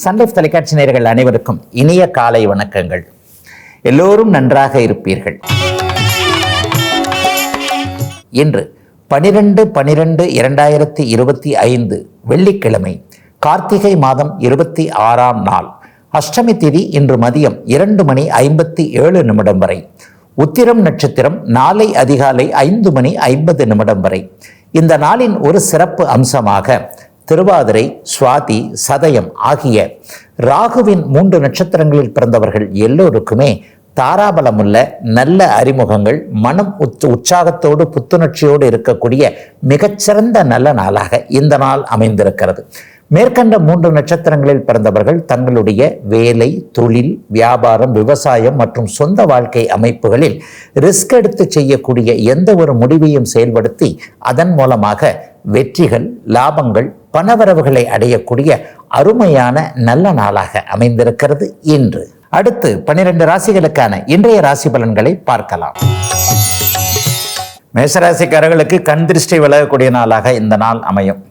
Sun Life தொலைக்காட்சி நேர்கள் அனைவருக்கும் இனிய காலை வணக்கங்கள். எல்லோரும் நன்றாக இருப்பீர்கள். இன்று பனிரெண்டு பனிரெண்டு இரண்டாயிரத்தி இருபத்தி ஐந்து வெள்ளிக்கிழமை கார்த்திகை மாதம் இருபத்தி ஆறாம் நாள். அஷ்டமி திதி இன்று மதியம் இரண்டு மணி ஐம்பத்தி ஏழு நிமிடம் வரை. உத்திரம் நட்சத்திரம் நாளை அதிகாலை ஐந்து மணி ஐம்பது நிமிடம் வரை. இந்த நாளின் ஒரு சிறப்பு அம்சமாக திருவாதிரை சுவாதி சதயம் ஆகிய ராகுவின் மூன்று நட்சத்திரங்களில் பிறந்தவர்கள் எல்லோருக்குமே தாராபலமுள்ள நல்ல அறிமுகங்கள் மனம் உத் உற்சாகத்தோடு புத்துணர்ச்சியோடு இருக்கக்கூடிய மிகச்சிறந்த நல்ல நாளாக இந்த நாள் அமைந்திருக்கிறது. மேற்கண்ட மூன்று நட்சத்திரங்களில் பிறந்தவர்கள் தங்களுடைய வேலை தொழில் வியாபாரம் விவசாயம் மற்றும் சொந்த வாழ்க்கை அமைப்புகளில் ரிஸ்க் எடுத்து செய்யக்கூடிய எந்த ஒரு முடிவையும் செயல்படுத்தி அதன் மூலமாக வெற்றிகள் லாபங்கள் பணவரவுகளை அடையக்கூடிய அருமையான நல்ல நாளாக அமைந்திருக்கிறது இன்று. அடுத்து பனிரெண்டு ராசிகளுக்கான இன்றைய ராசி பலன்களை பார்க்கலாம். மேசராசிக்காரர்களுக்கு கண் திருஷ்டி விலகக்கூடிய நாளாக இந்த நாள் அமையும்.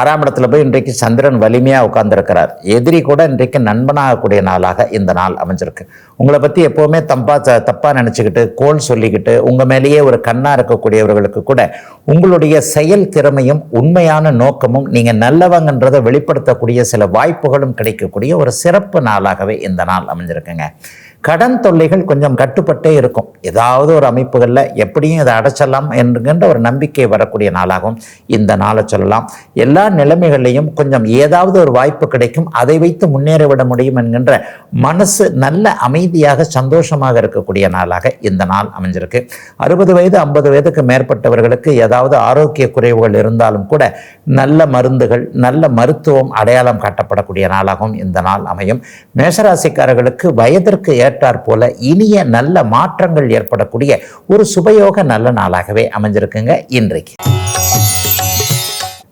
ஆறாம் இடத்துல போய் இன்றைக்கு சந்திரன் வலிமையாக உட்கார்ந்துருக்கிறார். எதிரி கூட இன்றைக்கு நண்பனாகக்கூடிய நாளாக இந்த நாள் அமைஞ்சிருக்கு. உங்களை பற்றி எப்போவுமே தப்பா தப்பாக நினச்சிக்கிட்டு கோல் சொல்லிக்கிட்டு உங்கள் மேலேயே ஒரு கண்ணாக இருக்கக்கூடியவர்களுக்கு கூட உங்களுடைய செயல் திறமையும் உண்மையான நோக்கமும் நீங்கள் நல்லவங்கன்றதை வெளிப்படுத்தக்கூடிய சில வாய்ப்புகளும் கிடைக்கக்கூடிய ஒரு சிறப்பு நாளாகவே இந்த நாள் அமைஞ்சிருக்குங்க. கடன் தொல்லைகள் கொஞ்சம் கட்டுப்பட்டே இருக்கும். ஏதாவது ஒரு அமைப்புகளில் எப்படியும் இதை அடைச்சலாம் என்கின்ற ஒரு நம்பிக்கை வரக்கூடிய நாளாகும். இந்த நாளை சொல்லலாம். எல்லா நிலைமைகளையும் கொஞ்சம் ஏதாவது ஒரு வாய்ப்பு கிடைக்கும். அதை வைத்து முன்னேறிவிட முடியும் என்கின்ற மனசு நல்ல அமைதியாக சந்தோஷமாக இருக்கக்கூடிய நாளாக இந்த நாள் அமைஞ்சிருக்கு. அறுபது வயது ஐம்பது வயதுக்கு மேற்பட்டவர்களுக்கு ஏதாவது ஆரோக்கிய குறைவுகள் இருந்தாலும் கூட நல்ல மருந்துகள் நல்ல மருத்துவம் அடையாளம் காட்டப்படக்கூடிய நாளாகவும் இந்த நாள் அமையும். மேஷராசிக்காரர்களுக்கு வயதிற்கு ஏற்றாற் போல இனிய நல்ல மாற்றங்கள் ஏற்படக்கூடிய ஒரு சுபயோக நல்ல நாளாகவே அமைஞ்சிருக்குங்க இன்றைக்கு.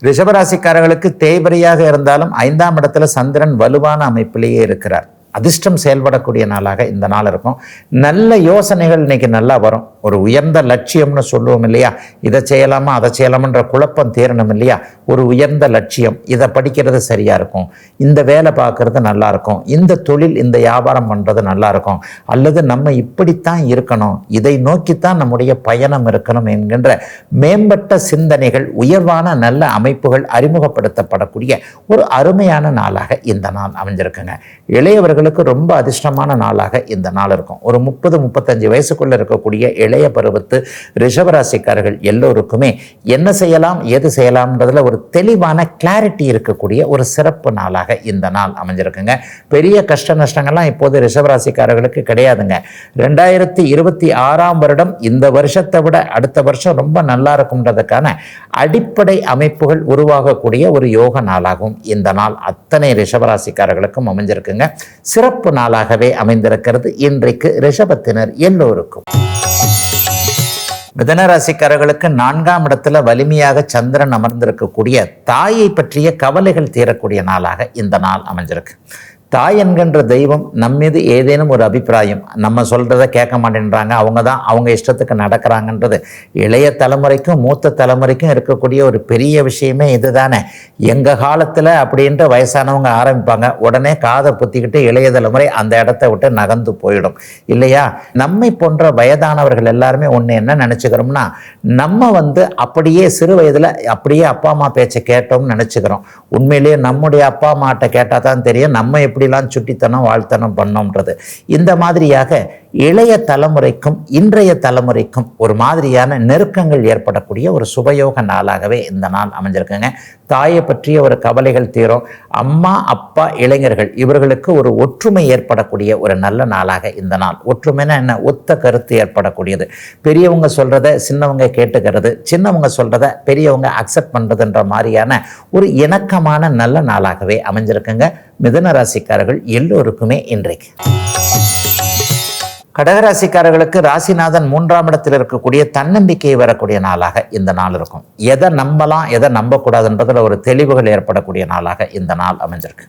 ரிஷபராசிக்காரர்களுக்கு தேய்பரியாக இருந்தாலும் ஐந்தாம் இடத்துல சந்திரன் வலுவான அமைப்பிலேயே இருக்கிறார். அதிர்ஷ்டம் செயல்படக்கூடிய நாளாக இந்த நாள் இருக்கும். நல்ல யோசனைகள் இன்னைக்கு நல்லா வரும். ஒரு உயர்ந்த லட்சியம்னு சொல்லுவோம் இல்லையா? இதை செய்யலாமா அதை செய்யலாமன்ற குழப்பம் தீரணும் இல்லையா? ஒரு உயர்ந்த லட்சியம். இதை படிக்கிறது சரியா இருக்கும். இந்த வேலை பார்க்கறது நல்லா இருக்கும். இந்த தொழில் இந்த வியாபாரம் பண்ணுறது நல்லா இருக்கும். அல்லது நம்ம இப்படித்தான் இருக்கணும். இதை நோக்கித்தான் நம்முடைய பயணம் இருக்கணும் என்கின்ற மேம்பட்ட சிந்தனைகள் உயர்வான நல்ல அமைப்புகள் அறிமுகப்படுத்தப்படக்கூடிய ஒரு அருமையான நாளாக இந்த நாள் அமைஞ்சிருக்குங்க. இளையவர்களுக்கு ரொம்ப அதிர்ஷ்டமான நாளாக இந்த நாள் இருக்கும். ஒரு முப்பது முப்பத்தஞ்சு வயசுக்குள்ள இருக்கக்கூடிய இளைய பருவத்து ரிஷபராசிக்காரர்கள் எல்லோருக்குமே என்ன செய்யலாம் எது செய்யலாம்ன்றதுல ஒரு தெளிவான கிளாரிட்டி இருக்கக்கூடிய ஒரு சிறப்பு நாளாக இந்த நாள் அமைஞ்சிருக்குங்க. பெரிய கஷ்ட நஷ்டங்கள்லாம் இப்போது ரிஷபராசிக்காரர்களுக்கு கிடையாதுங்க. ரெண்டாயிரத்தி இருபத்தி ஆறாம் வருடம் இந்த வருஷத்தை விட அடுத்த வருஷம் ரொம்ப நல்லா இருக்கும்ன்றதுக்கான அடிப்படை அமைப்புகள் உருவாகக்கூடிய ஒரு யோக நாளாகவும் இந்த நாள் அத்தனை ரிஷபராசிக்காரர்களுக்கும் அமைஞ்சிருக்குங்க. சிறப்பு நாளாகவே அமைந்திருக்கிறது இன்றைக்கு ரிஷபத்தினர் எல்லோருக்கும். மிதனராசிக்காரர்களுக்கு நான்காம் இடத்துல வலிமையாக சந்திரன் அமர்ந்திருக்கக்கூடிய தாயை பற்றிய கவலைகள் தீரக்கூடிய நாளாக இந்த நாள் அமைஞ்சிருக்கு. தாய் என்கின்ற தெய்வம் நம் மீது ஏதேனும் ஒரு அபிப்பிராயம் நம்ம சொல்கிறத கேட்க மாட்டேன்றாங்க அவங்க தான் அவங்க இஷ்டத்துக்கு நடக்கிறாங்கன்றது. இளைய தலைமுறைக்கும் மூத்த தலைமுறைக்கும் இருக்கக்கூடிய ஒரு பெரிய விஷயமே இதுதானே. எங்கள் காலத்தில் அப்படின்ற வயசானவங்க ஆரம்பிப்பாங்க உடனே காதை புத்திக்கிட்டு இளைய தலைமுறை அந்த இடத்த விட்டு நகர்ந்து போயிடும். இல்லையா? நம்மை போன்ற வயதானவர்கள் எல்லாருமே ஒன்று என்ன நினச்சிக்கிறோம்னா நம்ம வந்து அப்படியே சிறு வயதில் அப்படியே அப்பா அம்மா பேச்சை கேட்டோம்னு நினச்சிக்கிறோம். உண்மையிலேயே நம்முடைய அப்பா அம்மாட்ட கேட்டால் தான் தெரியும் நம்ம எப்படி எப்படிலாம் சுட்டித்தனம் வாழ்த்தனம் பண்ணோம்ன்றது. இந்த மாதிரியாக இளைய தலைமுறைக்கும் இன்றைய தலைமுறைக்கும் ஒரு மாதிரியான நெருக்கங்கள் ஏற்படக்கூடிய ஒரு சுபயோக நாளாகவே இந்த நாள் அமைஞ்சிருக்குங்க. தாயை பற்றிய ஒரு கவலைகள் தீரும். அம்மா அப்பா இளைஞர்கள் இவர்களுக்கு ஒரு ஒற்றுமை ஏற்படக்கூடிய ஒரு நல்ல நாளாக இந்த நாள். ஒற்றுமைனா என்ன? ஒத்த கருத்து ஏற்படக்கூடியது. பெரியவங்க சொல்கிறத சின்னவங்க கேட்டுக்கிறது. சின்னவங்க சொல்கிறத பெரியவங்க அக்செப்ட் பண்றதுன்ற மாதிரியான ஒரு இணக்கமான நல்ல நாளாகவே அமைஞ்சிருக்குங்க. மிதன ராசிக்காரர்கள் எல்லோருக்குமே இன்றைக்கு. கடகராசிக்காரர்களுக்கு ராசிநாதன் மூன்றாம் இடத்தில் இருக்கக்கூடிய தன்னம்பிக்கை வரக்கூடிய நாளாக இந்த நாள் இருக்கும். எதை நம்பலாம் எதை நம்பக்கூடாதுன்றதுல ஒரு தெளிவுகள் ஏற்படக்கூடிய நாளாக இந்த நாள் அமைஞ்சிருக்கு.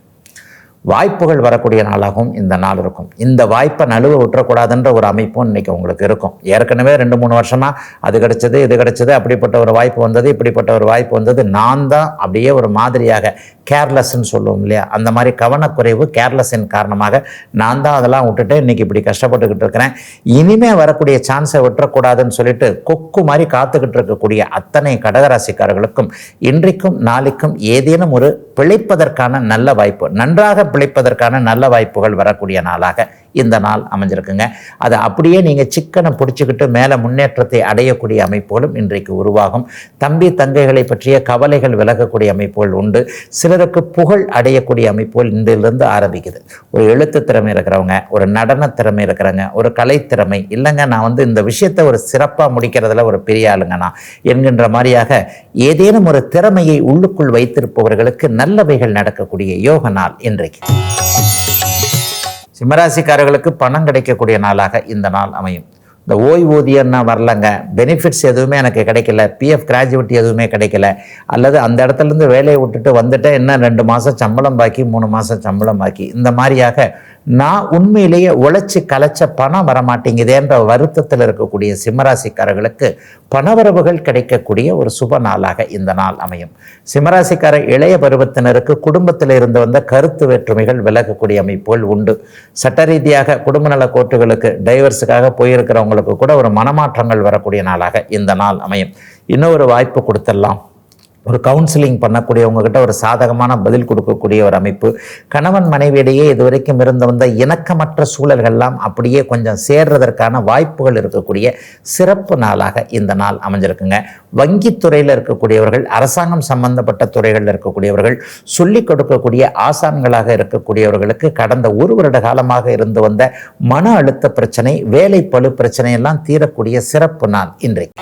வாய்ப்புகள் வரக்கூடிய நாளாகவும் இந்த நாள் இருக்கும். இந்த வாய்ப்பை நழுவ விட்டுறக்கூடாதுன்ற ஒரு அமைப்பும் இன்னைக்கு உங்களுக்கு இருக்கும். ஏற்கனவே ரெண்டு மூணு வருஷமாக அது கிடைச்சது இது கிடச்சது அப்படிப்பட்ட ஒரு வாய்ப்பு வந்தது இப்படிப்பட்ட ஒரு வாய்ப்பு வந்தது. நான் தான் அப்படியே ஒரு மாதிரியாக கேர்லெஸ்ன்னு சொல்லுவோம் இல்லையா? அந்த மாதிரி கவனக்குறைவு கேர்லெஸ்ஸின் காரணமாக நான் தான் அதெல்லாம் விட்டுட்டு இன்றைக்கி இப்படி கஷ்டப்பட்டுக்கிட்டு இருக்கிறேன். இனிமேல் வரக்கூடிய சான்ஸை விட்டுறக்கூடாதுன்னு சொல்லிட்டு கொக்கு மாதிரி காத்துக்கிட்டு இருக்கக்கூடிய அத்தனை கடகராசிக்காரர்களுக்கும் இன்றைக்கும் நாளைக்கும் ஏதேனும் ஒரு பிழைப்பதற்கான நல்ல வாய்ப்பு நன்றாக பிழைப்பதற்கான நல்ல வாய்ப்புகள் வரக்கூடிய நாளாக இந்த நாள் அமைஞ்சிருக்குங்க. அதை அப்படியே நீங்கள் சிக்கனை பிடிச்சிக்கிட்டு மேலே முன்னேற்றத்தை அடையக்கூடிய அமைப்புகளும் இன்றைக்கு உருவாகும். தம்பி தங்கைகளை பற்றிய கவலைகள் விலகக்கூடிய அமைப்புகள் உண்டு. சிலருக்கு புகழ் அடையக்கூடிய அமைப்புகள் இன்றிலிருந்து ஆரம்பிக்குது. ஒரு எழுத்து திறமை இருக்கிறவங்க ஒரு நடன திறமை இருக்கிறவங்க ஒரு கலைத்திறமை இல்லைங்க நான் வந்து இந்த விஷயத்தை ஒரு சிறப்பாக முடிக்கிறதுல ஒரு பெரிய ஆளுங்க நான். என்கின்ற மாதிரியாக ஏதேனும் ஒரு திறமையை உள்ளுக்குள் வைத்திருப்பவர்களுக்கு நல்லவைகள் நடக்கக்கூடிய யோக நாள் இன்றைக்கு. சிம்மராசிக்காரர்களுக்கு பணம் கிடைக்கக்கூடிய நாளாக இந்த நாள் அமையும். இந்த ஓய்வூதியம்னா வரலங்க. பெனிஃபிட்ஸ் எதுவுமே எனக்கு கிடைக்கல. பிஎஃப் கிராஜுவேட்டி எதுவுமே கிடைக்கல. அல்லது அந்த இடத்துலேருந்து வேலையை விட்டுட்டு வந்துட்டேன் என்ன ரெண்டு மாதம் சம்பளம் பாக்கி மூணு மாதம் சம்பளம் பாக்கி. இந்த மாதிரியாக நான் உண்மையிலேயே உழைச்சி கலைச்ச பணம் வரமாட்டேங்குதேன்ற வருத்தத்தில் இருக்கக்கூடிய சிம்மராசிக்காரர்களுக்கு பணவரவுகள் கிடைக்கக்கூடிய ஒரு சுப நாளாக இந்த நாள் அமையும். சிம்மராசிக்கார இளைய பருவத்தினருக்கு குடும்பத்தில் இருந்து வந்த கருத்து வேற்றுமைகள் விலகக்கூடிய அமைப்புகள் உண்டு. சட்ட ரீதியாக குடும்ப நல கோர்ட்டுகளுக்கு டைவர்ஸுக்காக போயிருக்கிறவங்களுக்கு கூட ஒரு மனமாற்றங்கள் வரக்கூடிய நாளாக இந்த நாள் அமையும். இன்னொரு வாய்ப்பு கொடுத்துடலாம். ஒரு கவுன்சிலிங் பண்ணக்கூடியவங்க கிட்ட ஒரு சாதகமான பதில் கொடுக்கக்கூடிய ஒரு அமைப்பு. கணவன் மனைவியிடையே இதுவரைக்கும் இருந்து வந்த இணக்கமற்ற சூழல்கள்லாம் அப்படியே கொஞ்சம் சேர்றதற்கான வாய்ப்புகள் இருக்கக்கூடிய சிறப்பு நாளாக இந்த நாள் அமைஞ்சிருக்குங்க. வங்கித்துறையில் இருக்கக்கூடியவர்கள் அரசாங்கம் சம்பந்தப்பட்ட துறைகளில் இருக்கக்கூடியவர்கள் சொல்லிக் கொடுக்கக்கூடிய ஆசான்களாக இருக்கக்கூடியவர்களுக்கு கடந்த ஒரு வருட காலமாக இருந்து வந்த மன அழுத்த பிரச்சனை வேலை பழு பிரச்சனை எல்லாம் தீரக்கூடிய சிறப்பு நாள் இன்றைக்கு.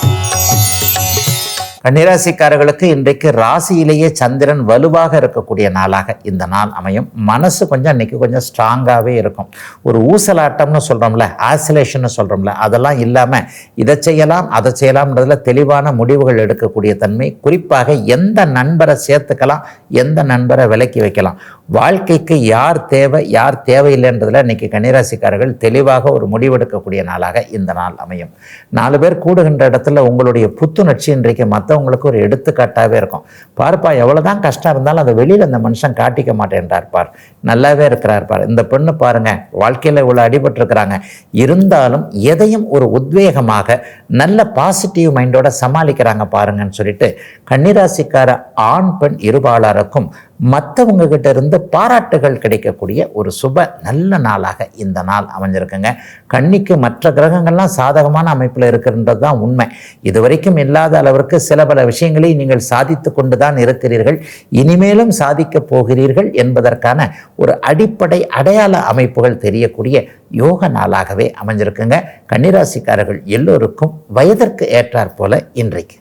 கன்னிராசிக்காரர்களுக்கு இன்றைக்கு ராசியிலேயே சந்திரன் வலுவாக இருக்கக்கூடிய நாளாக இந்த நாள் அமையும். மனசு கொஞ்சம் இன்னைக்கு கொஞ்சம் ஸ்ட்ராங்காகவே இருக்கும். ஒரு ஊசலாட்டம்னு சொல்கிறோம்ல ஆசிலேஷன் சொல்கிறோம்ல அதெல்லாம் இல்லாமல் இதை செய்யலாம் அதை செய்யலாம்ன்றதுல தெளிவான முடிவுகள் எடுக்கக்கூடிய தன்மை குறிப்பாக எந்த நண்பரை சேர்த்துக்கலாம் எந்த நண்பரை விலக்கி வைக்கலாம். வாழ்க்கைக்கு யார் தேவை யார் தேவையில்லைன்றதுல இன்னைக்கு கன்னிராசிக்காரர்கள் தெளிவாக ஒரு முடிவெடுக்கக்கூடிய நாளாக இந்த நாள் அமையும். நாலு பேர் கூடுகின்ற இடத்துல உங்களுடைய புத்துணர்ச்சி இன்றைக்கு மற்றவங்களுக்கு ஒரு எடுத்துக்காட்டாகவே இருக்கும். பார்ப்பா எவ்வளோதான் கஷ்டம் இருந்தாலும் அதை வெளியில் அந்த மனுஷன் காட்டிக்க மாட்டேன்றார் பார். நல்லாவே இருக்கிறார் பார். இந்த பெண்ணு பாருங்க வாழ்க்கையில் இவ்வளோ அடிபட்டிருக்கிறாங்க. இருந்தாலும் எதையும் ஒரு உத்வேகமாக நல்ல பாசிட்டிவ் மைண்டோட சமாளிக்கிறாங்க பாருங்கன்னு சொல்லிட்டு கன்னிராசிக்கார ஆண் பெண் இருபாளருக்கும் மற்றவங்க கிட்ட இருந்து பாராட்டுகள் கிடைக்கக்கூடிய ஒரு சுப நல்ல நாளாக இந்த நாள் அமைஞ்சிருக்குங்க. கன்னிக்கு மற்ற கிரகங்கள்லாம் சாதகமான அமைப்பில் இருக்கின்றது தான் உண்மை. இதுவரைக்கும் இல்லாத அளவிற்கு சில பல விஷயங்களை நீங்கள் சாதித்து கொண்டு தான் இருக்கிறீர்கள். இனிமேலும் சாதிக்கப் போகிறீர்கள் என்பதற்கான ஒரு அடிப்படை அடையாள அமைப்புகள் தெரியக்கூடிய யோக நாளாகவே அமைஞ்சிருக்குங்க. கன்னிராசிக்காரர்கள் எல்லோருக்கும் வயதிற்கு ஏற்றாற்போல இன்றைக்கு.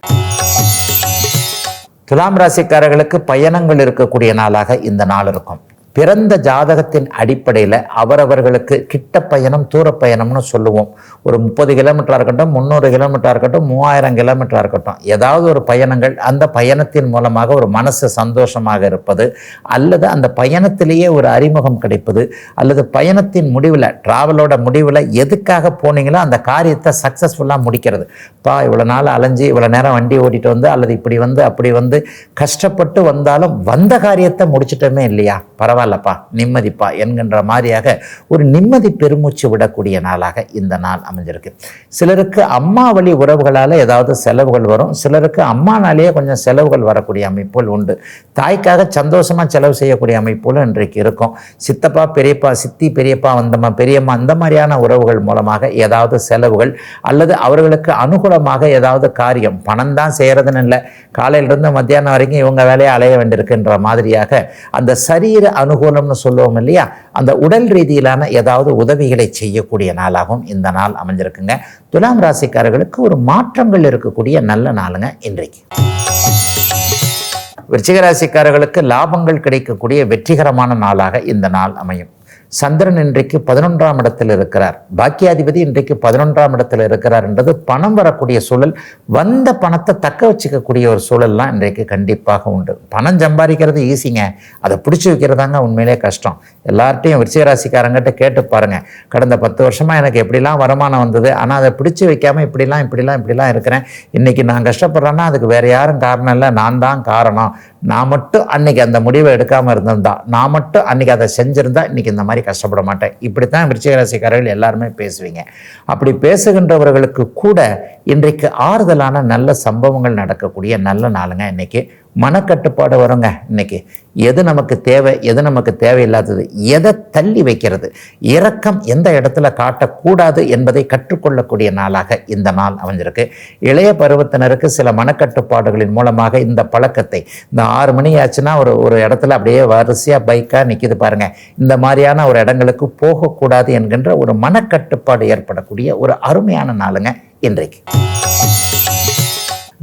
துலாம் ராசிக்காரர்களுக்கு பயணங்கள் இருக்கக்கூடிய நாளாக இந்த நாள் இருக்கும். பிறந்த ஜாதகத்தின் அடிப்படையில் அவரவர்களுக்கு கிட்ட பயணம் தூர பயணம்னு சொல்லுவோம். ஒரு முப்பது கிலோமீட்டராக இருக்கட்டும் முந்நூறு கிலோமீட்டராக இருக்கட்டும் மூவாயிரம் கிலோமீட்டராக இருக்கட்டும். ஏதாவது ஒரு பயணங்கள் அந்த பயணத்தின் மூலமாக ஒரு மனசு சந்தோஷமாக இருப்பது அல்லது அந்த பயணத்திலேயே ஒரு அறிமுகம் கிடைப்பது அல்லது பயணத்தின் முடிவில் ட்ராவலோட முடிவில் எதுக்காக போனீங்களோ அந்த காரியத்தை சக்ஸஸ்ஃபுல்லாக முடிக்கிறது. பா இவ்வளோ நாள் அலைஞ்சு இவ்வளோ நேரம் வண்டி ஓட்டிட்டு வந்து அல்லது இப்படி வந்து அப்படி வந்து கஷ்டப்பட்டு வந்தாலும் வந்த காரியத்தை முடிச்சிட்டோமே இல்லையா? பரவாயில்ல. பரவாயில்லப்பா நிம்மதிப்பா என்கின்ற மாதிரியாக ஒரு நிம்மதி பெருமூச்சு விடக்கூடிய நாளாக இந்த நாள் அமைஞ்சிருக்கு. சிலருக்கு அம்மா வழி உறவுகளால் ஏதாவது செலவுகள் வரும். சிலருக்கு அம்மானாலேயே கொஞ்சம் செலவுகள் வரக்கூடிய அமைப்புகள் உண்டு. தாய்க்காக சந்தோஷமாக செலவு செய்யக்கூடிய அமைப்புகளும் இன்றைக்கு இருக்கும். சித்தப்பா பெரியப்பா சித்தி பெரியப்பா வந்தம்மா பெரியம்மா அந்த மாதிரியான உறவுகள் மூலமாக ஏதாவது செலவுகள் அல்லது அவர்களுக்கு அனுகூலமாக ஏதாவது காரியம் பணம் தான் செய்கிறதுன்னு இல்லை. காலையிலிருந்து மத்தியானம் வரைக்கும் இவங்க வேலையை அலைய வேண்டியிருக்குன்ற மாதிரியாக அந்த சரீர அனுகூலம்னு சொல்லுவோம் இல்லையா? அந்த உடல் ரீதியிலான ஏதாவது உதவிகளை செய்யக்கூடிய நாளாகவும் இந்த நாள் அமைஞ்சிருக்குங்க. துலாம் ராசிக்காரர்களுக்கு ஒரு மாற்றங்கள் இருக்கக்கூடிய நல்ல நாளுங்க இன்றைக்கு. விருச்சிகராசிக்காரர்களுக்கு லாபங்கள் கிடைக்கக்கூடிய வெற்றிகரமான நாளாக இந்த நாள் அமையும். சந்திரன் இன்றைக்கு பதினொன்றாம் இடத்தில் இருக்கிறார். பாக்கியாதிபதி இன்றைக்கு பதினொன்றாம் இடத்தில் இருக்கிறார் என்றது பணம் வரக்கூடிய சூழல் வந்த பணத்தை தக்க வச்சுக்கக்கூடிய ஒரு சூழல்லாம் இன்றைக்கு கண்டிப்பாக உண்டு. பணம் சம்பாதிக்கிறது ஈஸிங்க. அதை பிடிச்சி வைக்கிறதாங்க உண்மையிலே கஷ்டம். எல்லார்ட்டையும் விருச்சிகராசிக்காரங்கிட்ட கேட்டு பாருங்க. கடந்த பத்து வருஷமாக எனக்கு எப்படிலாம் வருமானம் வந்தது? ஆனால் அதை பிடிச்சி வைக்காமல் இப்படிலாம் இப்படிலாம் இப்படிலாம் இருக்கிறேன். இன்றைக்கி நான் கஷ்டப்படுறேன்னா அதுக்கு வேறு யாரும் காரணம் இல்லை. நான் தான் காரணம். நான் மட்டும் அன்னைக்கு அந்த முடிவை எடுக்காமல் இருந்திருந்தா நான் மட்டும் அன்னைக்கு அதை செஞ்சுருந்தா இன்னைக்கு இந்த மாதிரி கஷ்டப்பட மாட்டேன். இப்படித்தான் விருச்சிகராசிக்காரர்கள் எல்லாருமே பேசுவீங்க. அப்படி பேசுகின்றவர்களுக்கு கூட இன்றைக்கு ஆறுதலான நல்ல சம்பவங்கள் நடக்கக்கூடிய நல்ல நாளுங்க இன்னைக்கு. மனக்கட்டுப்பாடு வருங்க இன்னைக்கு. எது நமக்கு தேவை எது நமக்கு தேவையில்லாதது எதை தள்ளி வைக்கிறது இரக்கம் எந்த இடத்துல காட்டக்கூடாது என்பதை கற்றுக்கொள்ளக்கூடிய நாளாக இந்த நாள் அமைஞ்சிருக்கு. இளைய பருவத்தினருக்கு சில மனக்கட்டுப்பாடுகளின் மூலமாக இந்த பழக்கத்தை இந்த ஆறு மணி ஆச்சுன்னா ஒரு ஒரு இடத்துல அப்படியே வரிசையாக பைக்காக நிற்கிது பாருங்க. இந்த மாதிரியான ஒரு இடங்களுக்கு போகக்கூடாது என்கின்ற ஒரு மனக்கட்டுப்பாடு ஏற்படக்கூடிய ஒரு அருமையான நாளுங்க இன்றைக்கு.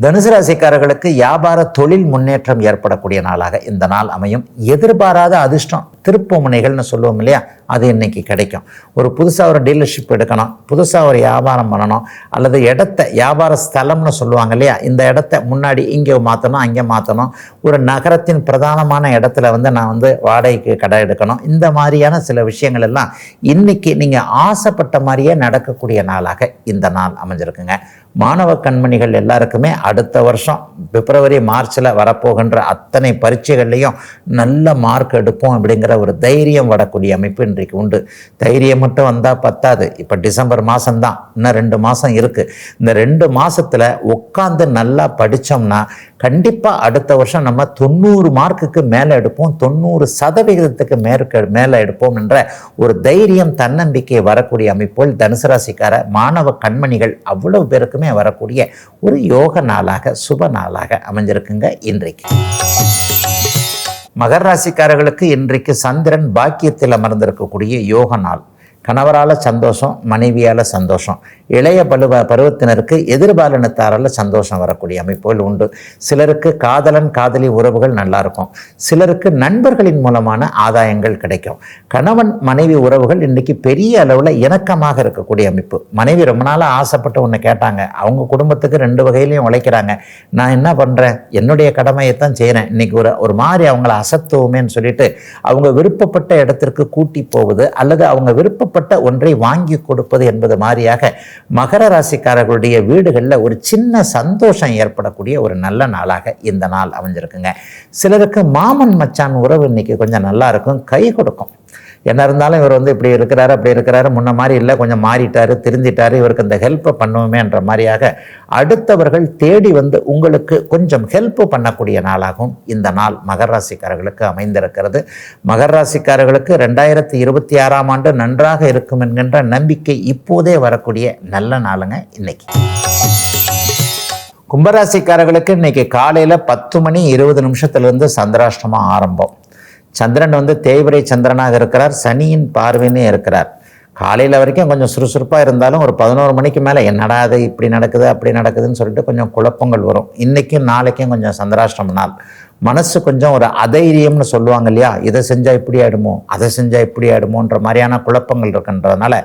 தனுசு ராசிக்காரர்களுக்கு வியாபார தொழில் முன்னேற்றம் ஏற்படக்கூடிய நாளாக இந்த நாள் அமையும். எதிர்பாராத அதிர்ஷ்டம் திருப்பு முனைகள்னு சொல்லுவோம் இல்லையா? அது இன்னைக்கு கிடைக்கும். ஒரு புதுசாக ஒரு டீலர்ஷிப் எடுக்கணும் புதுசாக ஒரு வியாபாரம் பண்ணணும் அல்லது இடத்த வியாபார ஸ்தலம்னு சொல்லுவாங்க இல்லையா? இந்த இடத்த முன்னாடி இங்கே மாற்றணும் அங்கே மாற்றணும் ஒரு நகரத்தின் பிரதானமான இடத்துல வந்து நான் வந்து வாடகைக்கு கடை எடுக்கணும். இந்த மாதிரியான சில விஷயங்கள் எல்லாம் இன்னைக்கு நீங்கள் ஆசைப்பட்ட மாதிரியே நடக்கக்கூடிய நாளாக இந்த நாள் அமைஞ்சிருக்குங்க. மாணவ கண்மணிகள் எல்லாருக்குமே அடுத்த வருஷம் பிப்ரவரி மார்ச்சில் வரப்போகின்ற அத்தனை பரீட்சைகள்லையும் நல்ல மார்க் எடுப்போம் அப்படிங்கிற ஒரு தைரியம் வரக்கூடிய அமைப்பு இன்றைக்கு உண்டு. தைரியம் மட்டும் வந்தால் பத்தாது. இப்போ டிசம்பர் மாதம்தான் இன்னும் ரெண்டு மாதம் இருக்குது இந்த ரெண்டு மாதத்தில் உட்காந்து நல்லா படித்தோம்னா கண்டிப்பாக அடுத்த வருஷம் நம்ம தொண்ணூறு மார்க்குக்கு மேலே எடுப்போம். தொண்ணூறு சதவிகிதத்துக்கு மேற்கு மேலே எடுப்போம் என்ற ஒரு தைரியம் தன்னம்பிக்கை வரக்கூடிய அமைப்போல் தனுசு ராசிக்கார மாணவ கண்மணிகள் அவ்வளவு பேருக்குமே வரக்கூடிய ஒரு யோக நாளாக சுப நாளாக அமைஞ்சிருக்குங்க இன்றைக்கு. மகர ராசிக்காரர்களுக்கு இன்றைக்கு சந்திரன் பாக்கியத்தில் அமர்ந்திருக்கக்கூடிய யோக நாள். கணவரால் சந்தோஷம் மனைவியால் சந்தோஷம். இளைய பருவ பருவத்தினருக்கு எதிர்பாலினத்தாரால் சந்தோஷம் வரக்கூடிய அமைப்புகள் உண்டு. சிலருக்கு காதலன் காதலி உறவுகள் நல்லா இருக்கும். சிலருக்கு நண்பர்களின் மூலமான ஆதாயங்கள் கிடைக்கும். கணவன் மனைவி உறவுகள் இன்றைக்கி பெரிய அளவில் இணக்கமாக இருக்கக்கூடிய அமைப்பு. மனைவி ரொம்ப நாளாக ஆசைப்பட்டு ஒன்று கேட்டாங்க. அவங்க குடும்பத்துக்கு ரெண்டு வகையிலையும் உழைக்கிறாங்க. நான் என்ன பண்ணுறேன் என்னுடைய கடமையை தான் செய்கிறேன் இன்றைக்கி ஒரு ஒரு மாதிரி அவங்கள அசத்துவோமேன்னு சொல்லிட்டு அவங்க விருப்பப்பட்ட இடத்திற்கு கூட்டி போவது அல்லது அவங்க விருப்பப்பட்ட ஒன்றை வாங்கி கொடுப்பது என்பது மாதிரியாக மகர ராசிக்காரர்களுடைய வீடுகளில் ஒரு சின்ன சந்தோஷம் ஏற்படக்கூடிய ஒரு நல்ல நாளாக இந்த நாள் அமைஞ்சிருக்குங்க. சிலருக்கு மாமன் மச்சான் உறவு இன்னைக்கு கொஞ்சம் நல்லா இருக்கும். கை கொடுக்கும். என்ன இருந்தாலும் இவர் வந்து இப்படி இருக்கிறாரு அப்படி இருக்கிறாரு முன்ன மாதிரி இல்லை கொஞ்சம் மாறிட்டாரு திருந்திட்டாரு இவருக்கு இந்த ஹெல்ப்பை பண்ணுவோமேன்ற மாதிரியாக அடுத்தவர்கள் தேடி வந்து உங்களுக்கு கொஞ்சம் ஹெல்ப் பண்ணக்கூடிய நாளாகவும் இந்த நாள் மகர ராசிக்காரர்களுக்கு அமைந்திருக்கிறது. மகர ராசிக்காரர்களுக்கு ரெண்டாயிரத்தி இருபத்தி ஆறாம் ஆண்டு நன்றாக இருக்கும் என்கின்ற நம்பிக்கை இப்போதே வரக்கூடிய நல்ல நாளுங்க இன்னைக்கு. கும்பராசிக்காரர்களுக்கு இன்னைக்கு காலையில் பத்து மணி இருபது நிமிஷத்துலேருந்து சந்திராஷ்டமம் ஆரம்பம். சந்திரன் வந்து தேய்பிரை சந்திரனாக இருக்கிறார் சனியின் பார்வைன்னு இருக்கிறார். காலையில் வரைக்கும் கொஞ்சம் சுறுசுறுப்பாக இருந்தாலும் ஒரு பதினோரு மணிக்கு மேலே என்னடா அது இப்படி நடக்குது அப்படி நடக்குதுன்னு சொல்லிட்டு கொஞ்சம் குழப்பங்கள் வரும். இன்றைக்கும் நாளைக்கும் கொஞ்சம் சந்திராஷ்டம நாள். மனசு கொஞ்சம் ஒரு அதைரியம்னு சொல்லுவாங்க இல்லையா? இதை செஞ்சால் இப்படி ஆகிடுமோ அதை செஞ்சால் இப்படி ஆகிடுமோன்ற மாதிரியான குழப்பங்கள் இருக்குன்றதுனால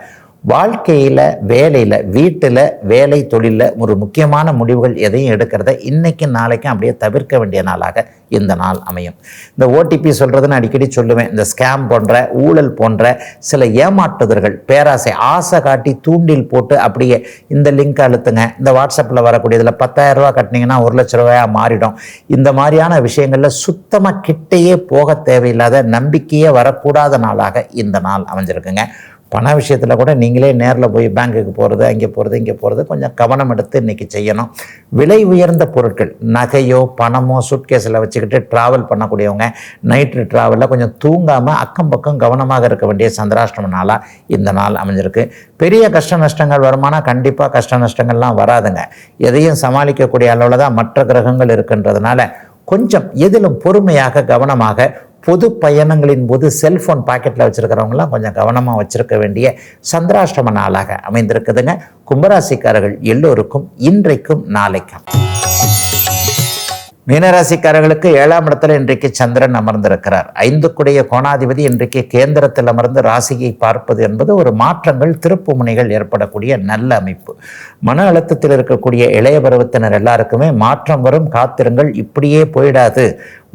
வாழ்க்கையில் வேலையில் வீட்டில் வேலை தொழிலில் ஒரு முக்கியமான முடிவுகள் எதையும் எடுக்கிறத இன்றைக்கும் நாளைக்கும் அப்படியே தவிர்க்க வேண்டிய நாளாக இந்த நாள் அமையும். இந்த ஓடிபி சொல்கிறதுன்னு அடிக்கடி சொல்லுவேன். இந்த ஸ்கேம் போன்ற ஊழல் போன்ற சில ஏமாற்றுதல்கள் பேராசை ஆசை காட்டி தூண்டில் போட்டு அப்படியே இந்த லிங்க் அழுத்துங்க. இந்த வாட்ஸ்அப்பில் வரக்கூடியதில் பத்தாயிரம் ரூபா கட்டினீங்கன்னா ஒரு லட்ச ரூபாயாக மாறிடும். இந்த மாதிரியான விஷயங்களில் சுத்தமாக கிட்டேயே போக தேவையில்லாத நம்பிக்கையே வரக்கூடாத நாளாக இந்த நாள் அமைஞ்சிருக்குங்க. பண விஷயத்தில் கூட நீங்களே நேரில் போய் பேங்க்குக்கு போகிறது அங்கே போகிறது இங்கே போகிறது கொஞ்சம் கவனம் எடுத்து இன்றைக்கி செய்யணும். விலை உயர்ந்த பொருட்கள் நகையோ பணமோ சுட்கேஸில் வச்சுக்கிட்டு ட்ராவல் பண்ணக்கூடியவங்க நைட்டு ட்ராவலில் கொஞ்சம் தூங்காமல் அக்கம் பக்கம் கவனமாக இருக்க வேண்டிய சந்திராஷ்டம நாளாக இந்த நாள் அமைஞ்சிருக்கு. பெரிய கஷ்ட நஷ்டங்கள் வருமானா கண்டிப்பாக கஷ்ட நஷ்டங்கள்லாம் வராதுங்க. எதையும் சமாளிக்கக்கூடிய அளவில் தான் மற்ற கிரகங்கள் இருக்கின்றதுனால கொஞ்சம் எதிலும் பொறுமையாக கவனமாக பொது பயணங்களின் போது செல்ஃபோன் பாக்கெட்டில் வச்சுருக்கிறவங்களாம் கொஞ்சம் கவனமாக வச்சுருக்க வேண்டிய சந்திராஷ்டம நாளாக அமைந்திருக்குதுங்க. கும்பராசிக்காரர்கள் எல்லோருக்கும் இன்றைக்கும் நாளைக்கும் மீனராசிக்காரர்களுக்கு ஏழாம் இடத்துல இன்றைக்கு சந்திரன் அமர்ந்திருக்கிறார். ஐந்துக்குடைய கோணாதிபதி இன்றைக்கு கேந்திரத்தில் அமர்ந்து ராசியை பார்ப்பது என்பது ஒரு மாற்றங்கள் திருப்பு முனைகள் ஏற்படக்கூடிய நல்ல அமைப்பு. மன அழுத்தத்தில் இருக்கக்கூடிய இளைய பருவத்தினர் எல்லாருக்குமே மாற்றம் வரும் காத்திருங்கள் இப்படியே போயிடாது.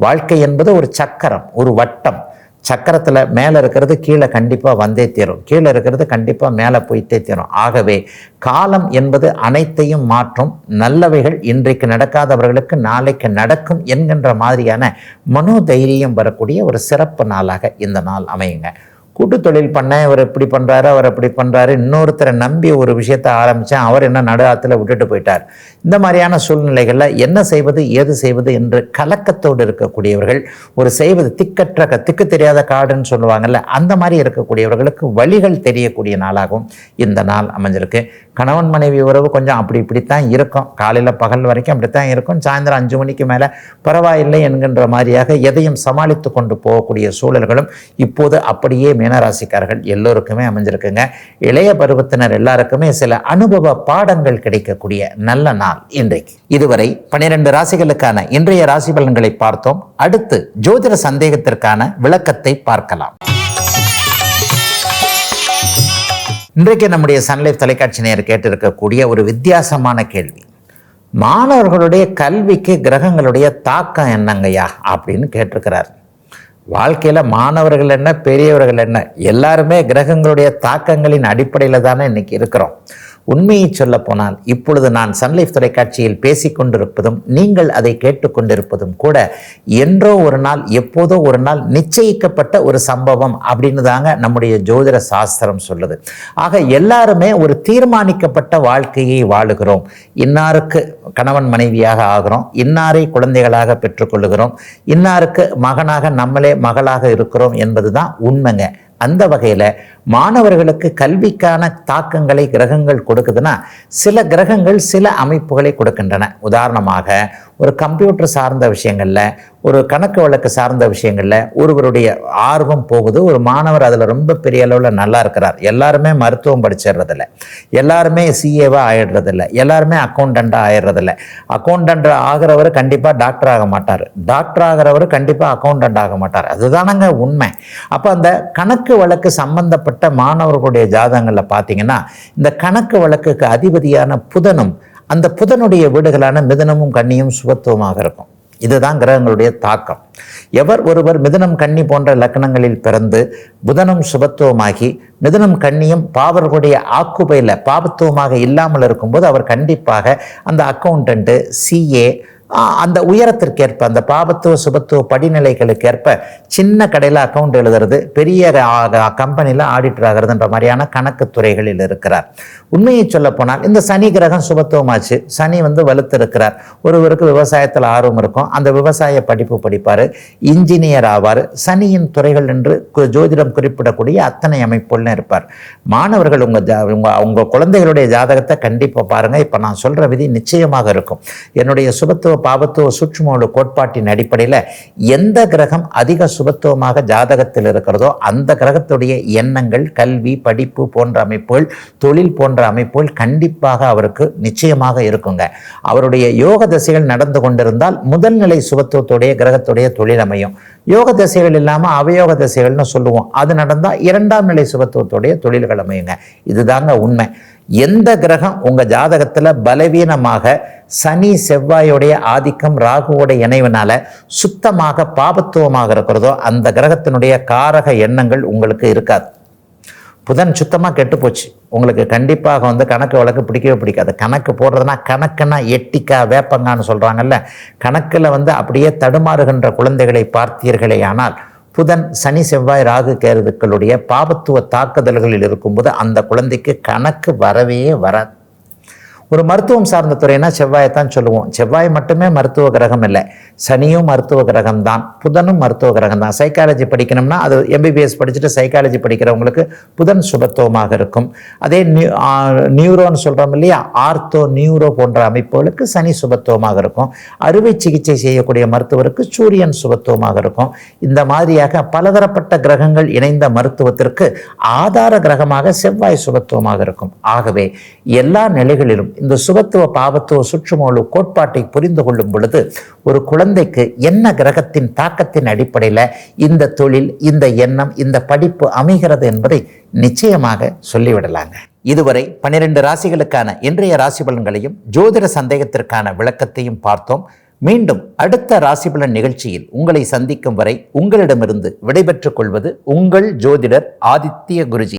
வாழ்க்கை என்பது ஒரு சக்கரம் ஒரு வட்டம். சக்கரத்தில் மேலே இருக்கிறது கீழே கண்டிப்பாக வந்தே தீரும். கீழே இருக்கிறது கண்டிப்பாக மேலே போய்த்தே தீரும். ஆகவே காலம் என்பது அனைத்தையும் மாற்றும். நல்லவைகள் இன்றைக்கு நடக்காதவர்களுக்கு நாளைக்கு நடக்கும் என்கின்ற மாதிரியான மனோதைரியம் வரக்கூடிய ஒரு சிறப்பு நாளாக இந்த நாள் அமையுங்க. கூட்டு தொழில் பண்ணேன் இவர் இப்படி பண்ணுறாரு அவர் அப்படி பண்ணுறாரு இன்னொருத்தரை நம்பி ஒரு விஷயத்தை ஆரம்பித்தேன் அவர் என்ன நடு ஆற்றுல விட்டுட்டு போயிட்டார். இந்த மாதிரியான சூழ்நிலைகளில் என்ன செய்வது ஏது செய்வது என்று கலக்கத்தோடு இருக்கக்கூடியவர்கள் ஒரு செய்வது திக்கற்ற திக்கு தெரியாத காடுன்னு சொல்லுவாங்கல்ல அந்த மாதிரி இருக்கக்கூடியவர்களுக்கு வழிகள் தெரியக்கூடிய நாளாகவும் இந்த நாள் அமைஞ்சிருக்கு. கணவன் மனைவி உறவு கொஞ்சம் அப்படி இப்படித்தான் இருக்கும். காலையில் பகல் வரைக்கும் அப்படித்தான் இருக்கும். சாயந்தரம் அஞ்சு மணிக்கு மேலே பரவாயில்லை என்கின்ற மாதிரியாக எதையும் சமாளித்து கொண்டு போகக்கூடிய சூழல்களும் இப்போது அப்படியே மீனராசிக்காரர்கள் எல்லோருக்குமே அமைஞ்சிருக்குங்க. இளைய பருவத்தினர் எல்லாருக்குமே சில அனுபவ பாடங்கள் கிடைக்கக்கூடிய நல்ல நாள் இன்றைக்கு. இதுவரை பனிரெண்டு ராசிகளுக்கான இன்றைய ராசி பலன்களை பார்த்தோம். அடுத்து ஜோதிட சந்தேகத்திற்கான விளக்கத்தை பார்க்கலாம். இன்றைக்கு நம்முடைய சன்லைஃப் தொலைக்காட்சி நேர் கேட்டிருக்கக்கூடிய ஒரு வித்தியாசமான கேள்வி. மாணவர்களுடைய கல்விக்கு கிரகங்களுடைய தாக்கம் என்னங்கய்யா? அப்படின்னு கேட்டிருக்கிறார். வாழ்க்கையில் மாணவர்கள் என்ன பெரியவர்கள் என்ன எல்லாருமே கிரகங்களுடைய தாக்கங்களின் அடிப்படையில் தானே இன்னைக்கு இருக்கிறோம். உண்மையை சொல்ல போனால் இப்பொழுது நான் சன்லைஃப் தொலைக்காட்சியில் பேசிக் கொண்டிருப்பதும் நீங்கள் அதை கேட்டுக்கொண்டிருப்பதும் கூட என்றோ ஒரு நாள் எப்போதோ ஒரு நாள் நிச்சயிக்கப்பட்ட ஒரு சம்பவம் அப்படின்னு தாங்க நம்முடைய ஜோதிட சாஸ்திரம் சொல்லுது. ஆக எல்லாருமே ஒரு தீர்மானிக்கப்பட்ட வாழ்க்கையை வாழுகிறோம். இன்னாருக்கு கணவன் மனைவியாக ஆகிறோம் இன்னாரை குழந்தைகளாக பெற்றுக்கொள்ளுகிறோம் இன்னாருக்கு மகனாக நம்மளே மகளாக இருக்கிறோம் என்பதுதான் உண்மைங்க. அந்த வகையில் மாணவர்களுக்கு கல்விக்கான தாக்கங்களை கிரகங்கள் கொடுக்குதுன்னா சில கிரகங்கள் சில அமைப்புகளை கொடுக்கின்றன. உதாரணமாக ஒரு கம்ப்யூட்டர் சார்ந்த விஷயங்களில் ஒரு கணக்கு வழக்கு சார்ந்த விஷயங்களில் ஒருவருடைய ஆர்வம் போகுது ஒரு மாணவர் அதில் ரொம்ப பெரிய அளவில் நல்லா இருக்கிறார். எல்லாருமே மருத்துவம் படிச்சிடுறதில்ல. எல்லாருமே சிஏவாக ஆயிடுறதில்ல. எல்லாருமே அக்கௌண்டண்ட்டாக ஆயிடுறதில்ல. அக்கௌண்டண்ட் ஆகிறவர் கண்டிப்பாக டாக்டர் ஆக மாட்டார். டாக்டர் ஆகிறவர் கண்டிப்பாக அக்கௌண்டண்ட் ஆக மாட்டார். அதுதானங்க உண்மை. அப்போ அந்த கணக்கு வழக்கு சம்பந்தப்பட்ட மாணவர்களுடைய ஜாதகங்களில் பார்த்தீங்கன்னா இந்த கணக்கு வழக்குக்கு அதிபதியான புதனும் அந்த புதனுடைய வீடுகளான மிதனமும் கன்னியும் சுபத்துவமாக இருக்கும். இதுதான் கிரகங்களுடைய தாக்கம். எவர் ஒருவர் மிதுனம் கன்னி போன்ற லக்னங்களில் பிறந்து புதனும் சுபத்துவமாகி மிதுனம் கன்னியும் பாவர்களுடைய ஆக்குபையில் பாபத்துவமாக இல்லாமல் இருக்கும்போது அவர் கண்டிப்பாக அந்த அக்கௌண்டண்ட்டு சிஏ அந்த உயரத்திற்கேற்ப அந்த பாபத்துவ சுபத்துவ படிநிலைகளுக்கேற்ப சின்ன கடையில் அக்கௌண்ட் எழுதுறது பெரிய கம்பெனியில் ஆடிட்டர் ஆகிறதுன்ற மாதிரியான கணக்கு துறைகளில் இருக்கிறார். உண்மையை சொல்ல போனால் இந்த சனி கிரகம் சுபத்துவமாச்சு. சனி வந்து வலுத்திருக்கிறார். ஒருவருக்கு விவசாயத்தில் ஆர்வம் இருக்கும். அந்த விவசாய படிப்பு படிப்பார் இன்ஜினியர் ஆவார். சனியின் துறைகள் என்று கு- ஜோதிடம் குறிப்பிடக்கூடிய அத்தனை அமைப்புகள்னு இருப்பார். மாணவர்கள் உங்கள் ஜா உங்கள் உங்கள் குழந்தைகளுடைய ஜாதகத்தை கண்டிப்பாக பாருங்கள் இப்போ நான் சொல்கிற விதி நிச்சயமாக இருக்கும். என்னுடைய சுபத்துவ பாபத்துவ சூட்சுமோட கோட்பாட்டின் அடிப்படையில் எந்த கிரகம் அதிக சுபத்துவமாக ஜாதகத்தில் இருக்கிறதோ அந்த கிரகத்துடைய எண்ணங்கள் கல்வி படிப்பு போன்ற அமைப்புகள் தொழில் போன்ற அமைப்புகள் கண்டிப்பாக அவருக்கு நிச்சயமாக இருக்குங்க. அவருடைய யோக திசைகள் நடந்து கொண்டிருந்தால் முதல் நிலை சுபத்துவத்துடைய கிரகத்துடைய தொழில் அமையும். யோக திசைகள் இல்லாமல் அவயோக திசைகள்னு சொல்லுவோம். அது நடந்தால் இரண்டாம் நிலை சுபத்துவத்துடைய தொழில்கள் அமையுங்க. இதுதாங்க உண்மை. எந்த கிரகம் உங்கள் ஜாதகத்தில் பலவீனமாக சனி செவ்வாயுடைய ஆதிக்கம் ராகுவோடைய இணைவினால சுத்தமாக பாபத்துவமாக இருக்கிறதோ அந்த கிரகத்தினுடைய காரக எண்ணங்கள் உங்களுக்கு இருக்காது. புதன் சுத்தமாக கெட்டு போச்சு. உங்களுக்கு கண்டிப்பாக வந்து கணக்கு வழக்கு பிடிக்கவே பிடிக்காது. கணக்கு போடுறதுனா கணக்குன்னா எட்டிக்கா வேப்பங்கான்னு சொல்கிறாங்கல்ல கணக்கில் வந்து அப்படியே தடுமாறுகின்ற குழந்தைகளை பார்த்தீர்களே ஆனால் புதன் சனி செவ்வாய் ராகு கேதுக்களுடைய பாபத்துவ தாக்குதல்களில் இருக்கும்போது அந்த குழந்தைக்கு கணக்கு வரவே வராது. ஒரு மருத்துவம் சார்ந்த துறைனா செவ்வாயை தான் சொல்லுவோம். செவ்வாய் மட்டுமே மருத்துவ கிரகம் இல்லை. சனியும் மருத்துவ கிரகம் தான். புதனும் மருத்துவ கிரகம் தான். சைக்காலஜி படிக்கணும்னா அது எம்பிபிஎஸ் படிச்சுட்டு சைக்காலஜி படிக்கிறவங்களுக்கு புதன் சுபத்துவமாக இருக்கும். அதே நியூ நியூரோன்னு சொல்கிறோம் இல்லையா? ஆர்த்தோ நியூரோ போன்ற அமைப்புகளுக்கு சனி சுபத்துவமாக இருக்கும். அறுவை சிகிச்சை செய்யக்கூடிய மருத்துவருக்கு சூரியன் சுபத்துவமாக இருக்கும். இந்த மாதிரியாக பலதரப்பட்ட கிரகங்கள் இணைந்த மருத்துவத்திற்கு ஆதார கிரகமாக செவ்வாய் சுபத்துவமாக இருக்கும். ஆகவே எல்லா நிலைகளிலும் இந்த சுபத்துவ பாவத்துவ சுற்றுமூலு கோட்பாட்டை புரிந்து கொள்ளும் பொழுது ஒரு குழந்தைக்கு என்ன கிரகத்தின் தாக்கத்தின் அடிப்படையில் இந்த தொழில் இந்த எண்ணம் இந்த படிப்பு அமைகிறது என்பதை நிச்சயமாக சொல்லிவிடலாங்க. இதுவரை பன்னிரண்டு ராசிகளுக்கான இன்றைய ராசி பலன்களையும் ஜோதிட சந்தேகத்திற்கான விளக்கத்தையும் பார்த்தோம். மீண்டும் அடுத்த ராசிபலன் நிகழ்ச்சியில் உங்களை சந்திக்கும் வரை உங்களிடமிருந்து விடைபெற்றுக் கொள்வது உங்கள் ஜோதிடர் ஆதித்ய குருஜி.